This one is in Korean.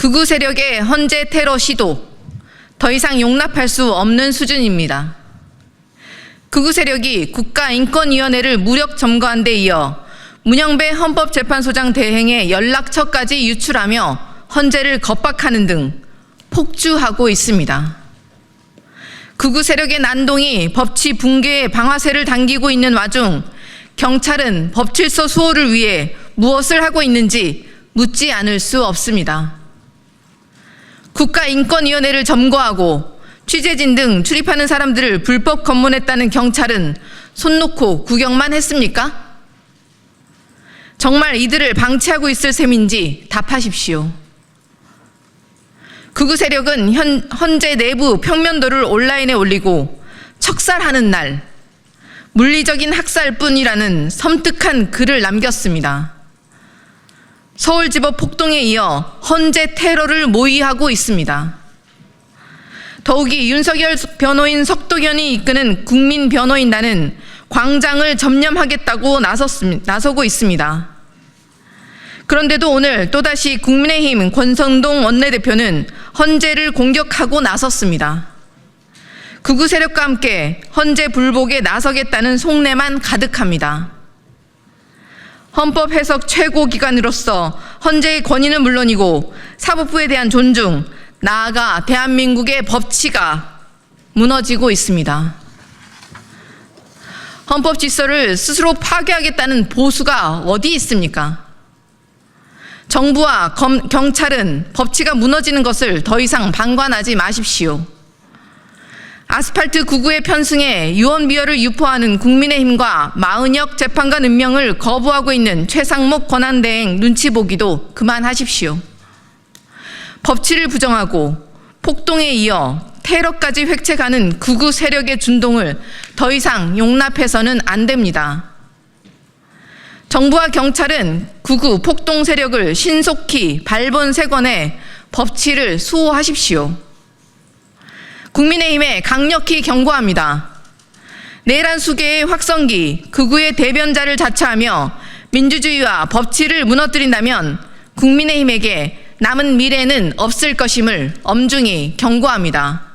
극우 세력의 헌재 테러 시도 더 이상 용납할 수 없는 수준입니다. 극우 세력이 국가인권위원회를 무력 점거한 데 이어 문영배 헌법재판소장 대행의 연락처까지 유출하며 헌재를 겁박하는 등 폭주하고 있습니다. 극우 세력의 난동이 법치 붕괴의 방아쇠를 당기고 있는 와중 경찰은 법질서 수호를 위해 무엇을 하고 있는지 묻지 않을 수 없습니다. 국가인권위원회를 점거하고 취재진 등 출입하는 사람들을 불법 검문했다는 경찰은 손 놓고 구경만 했습니까? 정말 이들을 방치하고 있을 셈인지 답하십시오. 극우 세력은 현, 헌재 내부 평면도를 온라인에 올리고 척살하는 날, 물리적인 학살뿐이라는 섬뜩한 글을 남겼습니다. 서울지법 폭동에 이어 헌재 테러를 모의하고 있습니다. 더욱이 윤석열 변호인 석도견이 이끄는 국민 변호인단은 광장을 점령하겠다고 나섰습, 나서고 있습니다. 그런데도 오늘 또다시 국민의힘 권성동 원내대표는 헌재를 공격하고 나섰습니다. 극우 세력과 함께 헌재 불복에 나서겠다는 속내만 가득합니다. 헌법 해석 최고 기관으로서 헌재의 권위는 물론이고 사법부에 대한 존중, 나아가 대한민국의 법치가 무너지고 있습니다. 헌법 질서를 스스로 파괴하겠다는 보수가 어디 있습니까? 정부와 검, 경찰은 법치가 무너지는 것을 더 이상 방관하지 마십시오. 아스팔트 구구의 편승에 유언비어를 유포하는 국민의힘과 마은혁 재판관 임명을 거부하고 있는 최상목 권한대행 눈치 보기도 그만하십시오. 법치를 부정하고 폭동에 이어 테러까지 획책하는 극우 세력의 준동을 더 이상 용납해서는 안 됩니다. 정부와 경찰은 극우 폭동 세력을 신속히 발본색원해 법치를 수호하십시오. 국민의힘에 강력히 경고합니다. 내란 수계의 확성기, 극우의 대변자를 자처하며 민주주의와 법치를 무너뜨린다면 국민의힘에게 남은 미래는 없을 것임을 엄중히 경고합니다.